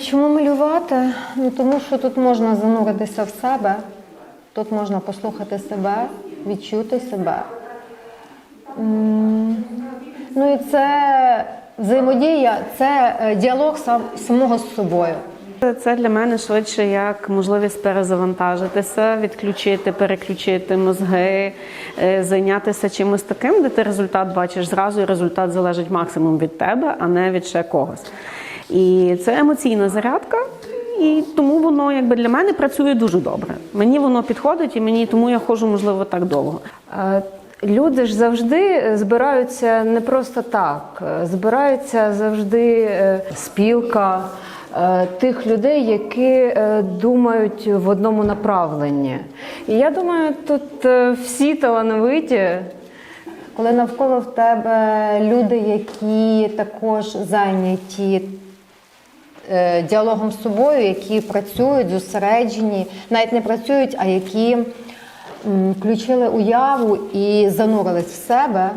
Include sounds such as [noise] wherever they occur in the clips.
Чому малювати? Ну, тому що тут можна зануритися в себе, тут можна послухати себе, відчути себе. Ну і це взаємодія, це е, діалог сам, самого з собою. Це для мене швидше як можливість перезавантажитися, відключити, переключити мозги, е, зайнятися чимось таким, де ти результат бачиш зразу, і результат залежить максимум від тебе, а не від ще когось. І це емоційна зарядка, і тому воно якби для мене працює дуже добре. Мені воно підходить, і мені тому я ходжу, можливо, так довго. Е, Люди ж завжди збираються не просто так, е, збираються завжди е, спілка е, тих людей, які е, думають в одному направленні. І я думаю, тут е, всі талановиті, коли навколо в тебе люди, які також зайняті е, діалогом з собою, які працюють, зосереджені, навіть не працюють, а які включили уяву і занурились в себе,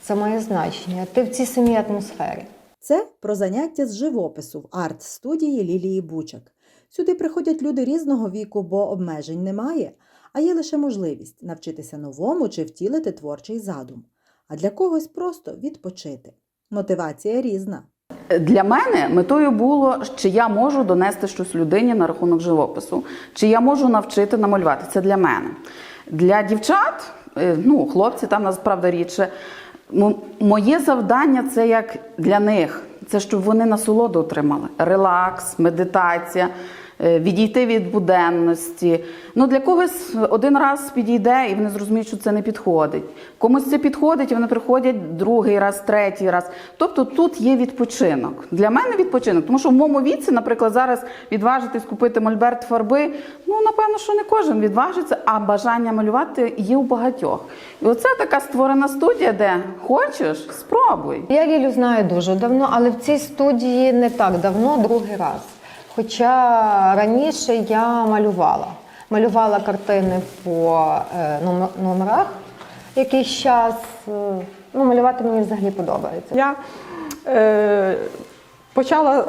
це має значення. Ти в цій самій атмосфері. Це про заняття з живопису в арт-студії Лілії Бучак. Сюди приходять люди різного віку, бо обмежень немає, а є лише можливість навчитися новому чи втілити творчий задум. А для когось просто відпочити. Мотивація різна. Для мене метою було, чи я можу донести щось людині на рахунок живопису, чи я можу навчити намалювати. Це для мене. Для дівчат, е, ну, хлопці там насправді рідше. Моє завдання це як для них. Це щоб вони насолоду отримали. Релакс, медитація, відійти від буденності. Ну, для когось один раз підійде, і вони зрозуміють, що це не підходить. Комусь це підходить, і вони приходять другий раз, третій раз. Тобто тут є відпочинок. Для мене відпочинок, тому що в моєму віці, наприклад, зараз відважитись купити мольберт фарби. Ну, напевно, що не кожен відважиться, а бажання малювати є у багатьох. І оце така створена студія, де хочеш, спробуй. Я Лілю знаю дуже давно, але в цій студії не так давно, другий раз. Хоча раніше я малювала. Малювала картини по е, номерах якийсь час. Е, Ну, малювати мені взагалі подобається. Я е, почала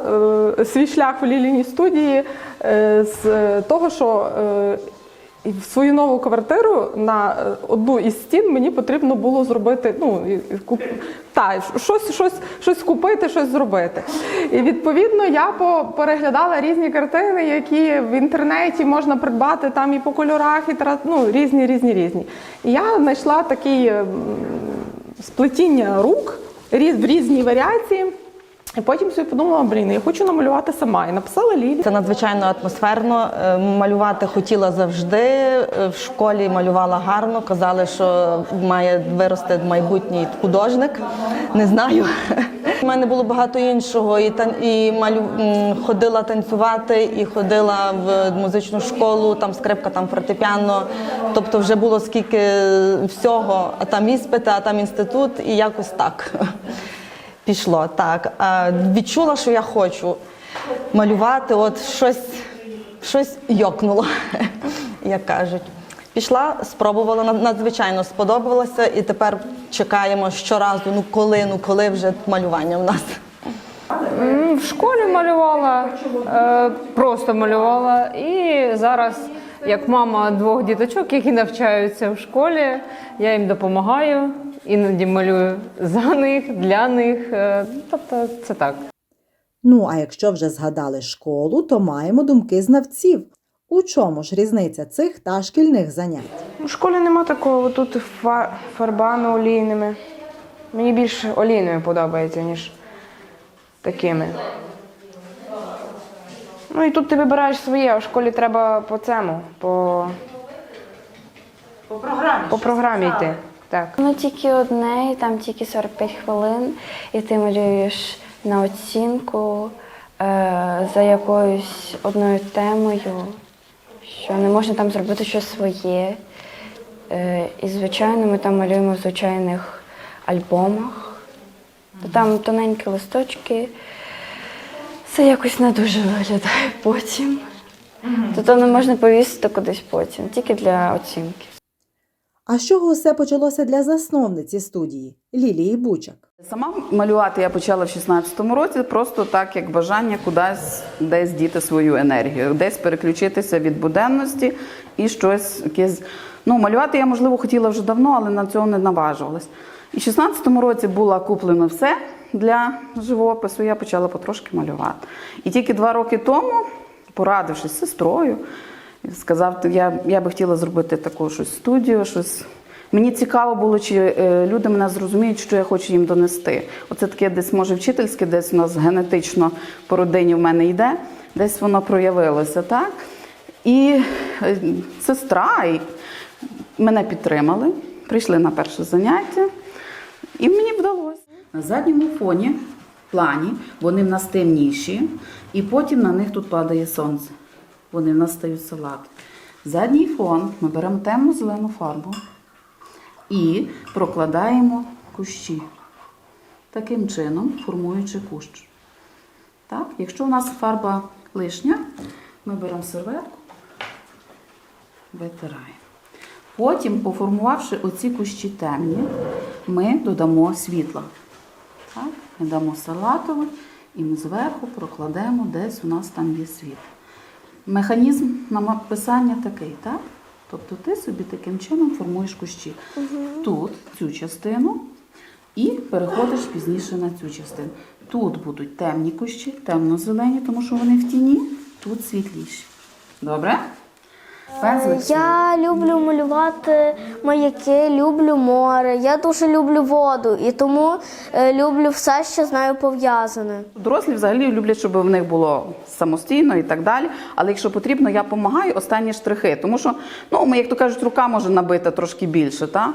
е, свій шлях у ліліні студії е, з того, що е, в свою нову квартиру на е, одну із стін мені потрібно було зробити, ну, куп... та, щось, щось, щось купити, щось зробити. І відповідно я переглядала різні картини, які в інтернеті можна придбати там і по кольорах, і ну, різні, різні, різні. І я знайшла такий. е, сплетіння рук в різні варіації. І потім собі подумала, блін, я хочу намалювати сама. І написала Лілі. Це надзвичайно атмосферно. Е, Малювати хотіла завжди. Е, В школі малювала гарно. Казали, що має вирости майбутній художник. Не знаю. [laughs] У мене було багато іншого. І тан... і малю... ходила танцювати, і ходила в музичну школу, там скрипка, там фортепіано. Тобто вже було скільки всього, а там іспити, а там інститут, і якось так. [laughs] Пішло так. А, відчула, що я хочу малювати, от щось, щось йокнуло, [laughs] як кажуть. Пішла, спробувала, над- надзвичайно сподобалося, і тепер чекаємо щоразу, ну коли, ну коли вже малювання в нас. В школі малювала, е, просто малювала. І зараз, як мама двох діточок, які навчаються в школі, я їм допомагаю, іноді малюю за них, для них. Е, Тобто це так. Ну а якщо вже згадали школу, то маємо думки знавців. У чому ж різниця цих та шкільних занять? У школі нема такого, тут фа- фарбами олійними. Мені більше олійними подобається, ніж такими. Ну і тут ти вибираєш своє, а в школі треба по цьому, по, по програмі. По програмі йти. Так. Ну тільки одне, і там тільки 45 хвилин, і ти малюєш на оцінку е, за якоюсь одною темою, що не можна там зробити щось своє. Е, і, звичайно, ми там малюємо в звичайних альбомах. То там тоненькі листочки. Це якось не дуже виглядає потім. То то не можна повісити кудись потім, тільки для оцінки. А з чого усе почалося для засновниці студії Лілії Бучак? Сама малювати я почала в 16-му році, просто так, як бажання кудись десь діти свою енергію, десь переключитися від буденності і щось якесь. Ну, малювати я, можливо, хотіла вже давно, але на цього не наважувалась. І в 16-му році було куплено все для живопису, я почала потрошки малювати. І тільки два роки тому, порадившись з сестрою, сказав, я, я би хотіла зробити таку щось студію, щось. Мені цікаво було, чи е, люди мене зрозуміють, що я хочу їм донести. Оце таке десь, може, вчительське, десь у нас генетично по родині в мене йде, десь воно проявилося, так? І е, сестра і мене підтримали, прийшли на перше заняття, і мені вдалося. На задньому фоні, плані, вони в нас темніші, і потім на них тут падає сонце. Вони в нас стають салат. Задній фон ми беремо темну зелену фарбу і прокладаємо кущі. Таким чином, формуючи кущ. Так? Якщо у нас фарба лишня, ми беремо серветку, витираємо. Потім, поформувавши оці кущі темні, ми додамо світла. Так? Ми дамо салатове і ми зверху прокладемо, десь у нас там є світло. Механізм написання такий, так? Тобто ти собі таким чином формуєш кущі. Тут цю частину і переходиш пізніше на цю частину. Тут будуть темні кущі, темно-зелені, тому що вони в тіні, тут світліші. Добре? Пензлик Я люблю малювати маяки, люблю море. Я дуже люблю воду і тому е, люблю все, що з нею пов'язане. Дорослі взагалі люблять, щоб в них було самостійно і так далі. Але якщо потрібно, я допомагаю останні штрихи. Тому що, ну, ми, як то кажуть, рука може набита трошки більше. Та?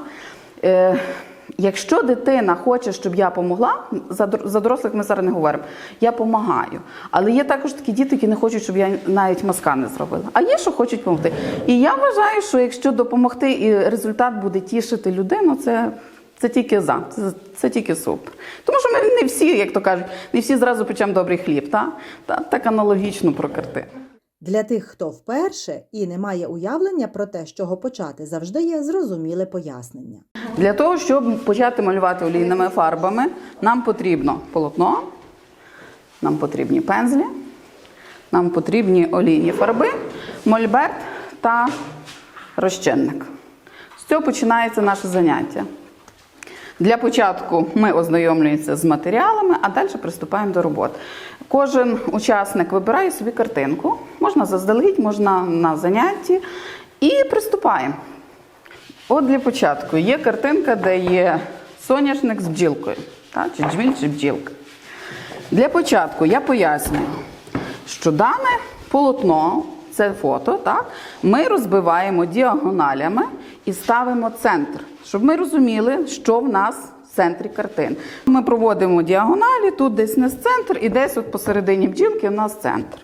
Якщо дитина хоче, щоб я допомогла, за, дорослих ми зараз не говоримо, я допомагаю. Але є також такі діти, які не хочуть, щоб я навіть маска не зробила. А є, що хочуть допомогти. І я вважаю, що якщо допомогти і результат буде тішити людину, це. Це тільки за, це, це тільки супер. Тому що ми не всі, як то кажуть, не всі зразу печемо добрий хліб, та? Та, так аналогічно про картини. Для тих, хто вперше і не має уявлення про те, з чого почати, завжди є зрозуміле пояснення. Для того, щоб почати малювати олійними фарбами, нам потрібно полотно, нам потрібні пензлі, нам потрібні олійні фарби, мольберт та розчинник. З цього починається наше заняття. Для початку ми ознайомлюємося з матеріалами, а далі приступаємо до роботи. Кожен учасник вибирає собі картинку, можна заздалегідь, можна на занятті, і приступаємо. От для початку є картинка, де є соняшник з бджілкою, так? чи джміль, чи бджілка. Для початку я пояснюю, що дане полотно, це фото, так, ми розбиваємо діагоналями і ставимо центр, щоб ми розуміли, що в нас в центрі картин. Ми проводимо діагоналі, тут десь не центр, і десь от посередині бджілки у нас центр.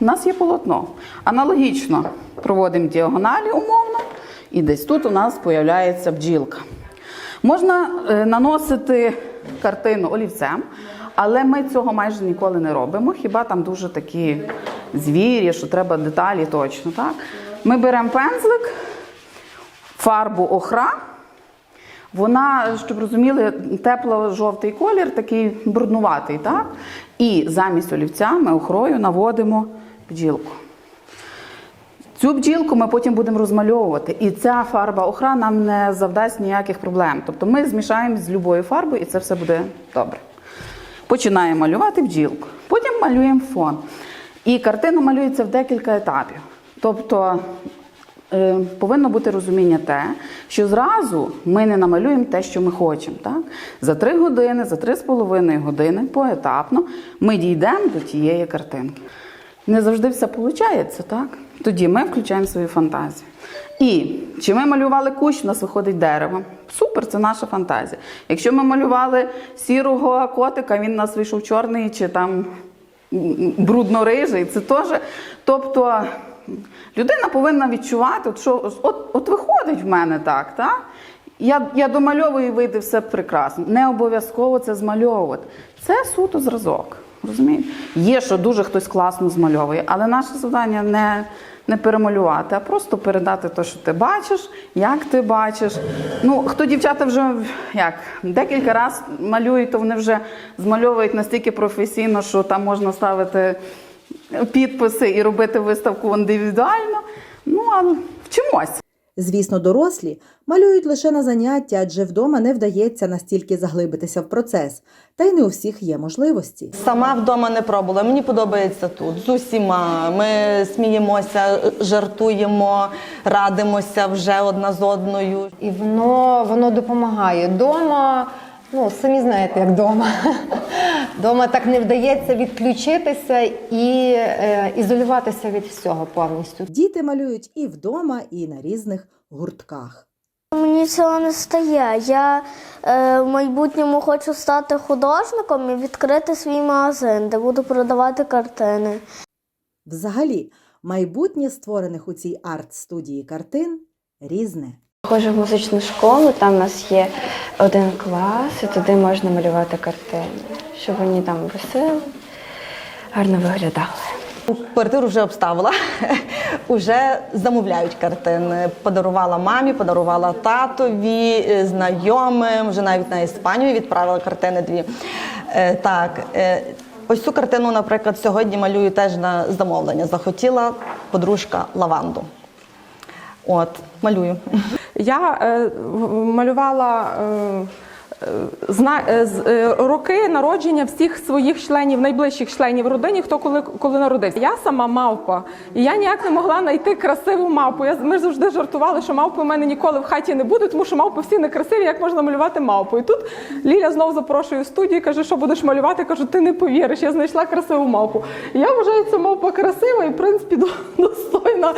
У нас є полотно. Аналогічно проводимо діагоналі умовно, і десь тут у нас з'являється бджілка. Можна е, наносити картину олівцем, але ми цього майже ніколи не робимо. Хіба там дуже такі звірі, що треба деталі точно. Так? Ми беремо пензлик, фарбу охра. Вона, щоб розуміли, тепло-жовтий колір, такий бруднуватий, так? І замість олівця ми охрою наводимо бджілку. Цю бджілку ми потім будемо розмальовувати, і ця фарба охра нам не завдасть ніяких проблем. Тобто ми змішаємо з любою фарбою, і це все буде добре. Починаємо малювати бджілку. Потім малюємо фон. І картина малюється в декілька етапів. Тобто е, повинно бути розуміння те, що зразу ми не намалюємо те, що ми хочемо. Так? За три години, за три з половиною години поетапно ми дійдемо до тієї картинки. Не завжди все виходить, так? Тоді ми включаємо свою фантазію. І чи ми малювали кущ, у нас виходить дерево. Супер, це наша фантазія. Якщо ми малювали сірого котика, він у нас вийшов чорний чи там брудно-рижий, це теж. Тобто людина повинна відчувати, що от, от виходить в мене так, так? Я, я домальовую і вийде все прекрасно. Не обов'язково це змальовувати. Це суто зразок. Розумієте? Є, що дуже хтось класно змальовує, але наше завдання не, не перемалювати, а просто передати те, що ти бачиш, як ти бачиш. Ну, хто дівчата вже як декілька разів малюють, то вони вже змальовують настільки професійно, що там можна ставити підписи і робити виставку індивідуально. Ну, але вчимось. Звісно, дорослі малюють лише на заняття, адже вдома не вдається настільки заглибитися в процес, та й не у всіх є можливості. Сама вдома не пробувала. Мені подобається тут з усіма. Ми сміємося, жартуємо, радимося вже одна з одною. І воно, воно допомагає. Дома, ну самі знаєте, як дома. [laughs] Дома так не вдається відключитися і е, ізолюватися від всього повністю. Діти малюють і вдома, і на різних гуртках. Мені цього не стає. Я е, в майбутньому хочу стати художником і відкрити свій магазин, де буду продавати картини. Взагалі, майбутнє створених у цій арт-студії картин різне. Ходжу в музичну школу, там у нас є один клас, і туди можна малювати картини, щоб вони там висели, гарно виглядали. Квартиру вже обставила, [laughs] вже замовляють картини. Подарувала мамі, подарувала татові, е, знайомим, вже навіть на Іспанію відправила картини дві. Е, Так, е, ось цю картину, наприклад, сьогодні малюю теж на замовлення. Захотіла подружка лаванду. От, малюю. [laughs] Я е, малювала е, роки народження всіх своїх членів, найближчих членів родини, хто коли, коли народився. Я сама мавпа, і я ніяк не могла знайти красиву мавпу. Я, ми завжди жартували, що мавпи у мене ніколи в хаті не буде, тому що мавпи всі некрасиві, як можна малювати мавпу. І тут Ліля знову запрошує в студію, каже, що будеш малювати. Кажу, ти не повіриш, я знайшла красиву мавпу. І я вважаю, ця мавпа красива і, в принципі, до- достойна.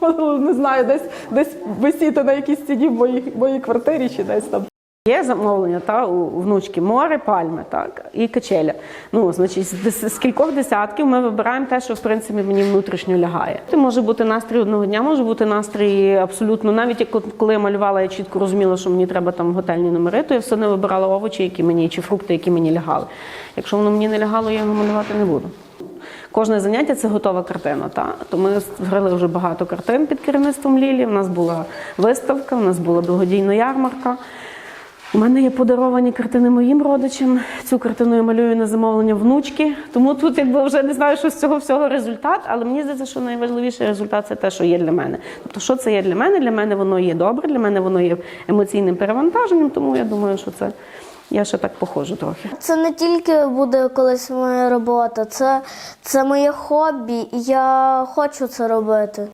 [laughs] Не знаю, десь десь висіти на якійсь стіні в моїй, моїй квартирі чи десь там. Є замовлення та у внучки море, пальми, так і качеля. Ну, значить, з, кількох десятків ми вибираємо те, що в принципі мені внутрішньо лягає. Це може бути настрій одного дня, може бути настрій абсолютно. Навіть як коли я малювала, я чітко розуміла, що мені треба там готельні номери, то я все не вибирала овочі, які мені чи фрукти, які мені лягали. Якщо воно мені не лягало, я його малювати не буду. Кожне заняття це готова картина. Та? То ми створили вже багато картин під керівництвом Лілі. У нас була виставка, у нас була благодійна ярмарка. У мене є подаровані картини моїм родичам. Цю картину я малюю на замовлення внучки. Тому тут якби вже не знаю, що з цього всього результат, але мені здається, що найважливіший результат це те, що є для мене. Тобто, що це є для мене? Для мене воно є добре, для мене воно є емоційним перевантаженням, тому я думаю, що це я ще так похожу трохи. Це не тільки буде колись моя робота, це, це моє хобі, і я хочу це робити.